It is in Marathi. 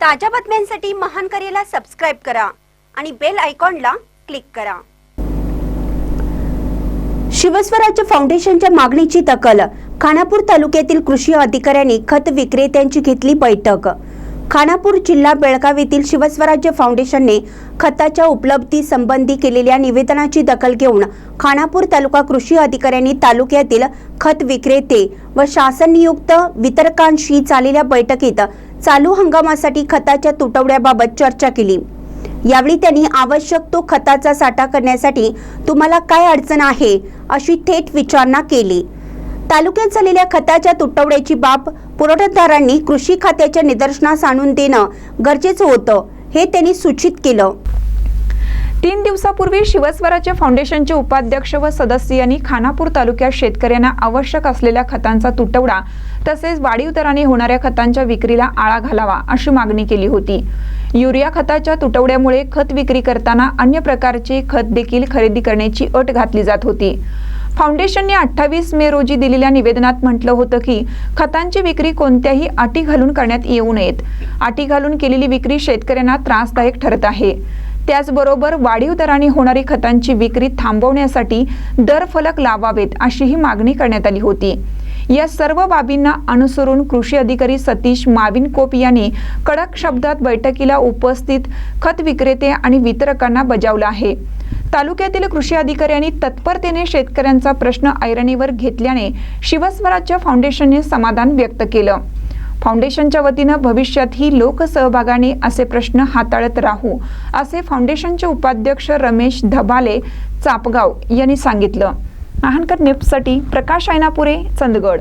ताज्या बातम्यांसाठी महान करेला सबस्क्राईब करा आणि बेल आयकॉनला क्लिक करा. शिवस्वराज्य फाउंडेशनच्या मागणीची दखल खानापूर तालुक्यातील कृषी अधिकाऱ्यांनी खत विक्रेत्यांची घेतली बैठक. खानापूर जिल्हा बेळगाव येथील शिवस्वराज्य फाउंडेशनने खताच्या उपलब्धी संबंधी केलेल्या निवेदनाची दखल घेऊन खानापूर तालुका कृषी अधिकाऱ्यांनी तालुक्यातील खत विक्रेते व शासन नियुक्त वितरकांशी झालेल्या बैठकीत चालू हंगामासाठी खताच्या तुटवड्याबाबत चर्चा केली. यावेळी त्यांनी आवश्यक तो खताचा साठा करण्यासाठी तुम्हाला काय अडचण आहे? अशी थेट विचारणा केली. तालुक्यात झालेल्या खताच्या तुटवड्याची बाब पुरवठादारांनी कृषी खात्याच्या निदर्शनास आणून देणं गरजेचं होतं हे त्यांनी सूचित केलं. तीन दिवसापूर्वी शिवस्वराज्य फाउंडेशनचे उपाध्यक्ष व सदस्यांनी खानापूर तालुक्यात शेतकऱ्यांना आवश्यक असलेल्या खतांचा तुटवडा तसेच वाढीव दराने होणाऱ्या खतांच्या विक्रीला आळा घालावा अशी मागणी केली होती. युरिया खताच्या तुटवड्यामुळे खत विक्री करताना अन्य प्रकारचे खत देखील खरेदी करण्याची अट घातली जात होती. फाउंडेशनने अठ्ठावीस मे रोजी दिलेल्या निवेदनात म्हटलं होतं की खतांची विक्री कोणत्याही अटी घालून करण्यात येऊ नयेत. अटी घालून केलेली विक्री शेतकऱ्यांना त्रासदायक ठरत आहे. त्याचबरोबर वाढीव दराने होणारी खतांची विक्री थांबवण्यासाठी दर फलक लावावेत अशीही मागणी करण्यात आली होती. या सर्व बाबींना अनुसरून कृषी अधिकारी सतीश माविन कोप यांनी कडक शब्दात बैठकीला उपस्थित खत विक्रेते आणि वितरकांना बजावलं आहे. तालुक्यातील कृषी अधिकाऱ्यांनी तत्परतेने शेतकऱ्यांचा प्रश्न ऐरणीवर घेतल्याने शिवस्वराज्य फाउंडेशनने समाधान व्यक्त केलं. फाउंडेशनच्या वतीनं भविष्यातही लोकसहभागाने असे प्रश्न हाताळत राहू असे फाउंडेशनचे उपाध्यक्ष रमेश धबाले चापगाव यांनी सांगितलं. महानकर न्यूजसाठी प्रकाश ऐनापुरे चंदगड.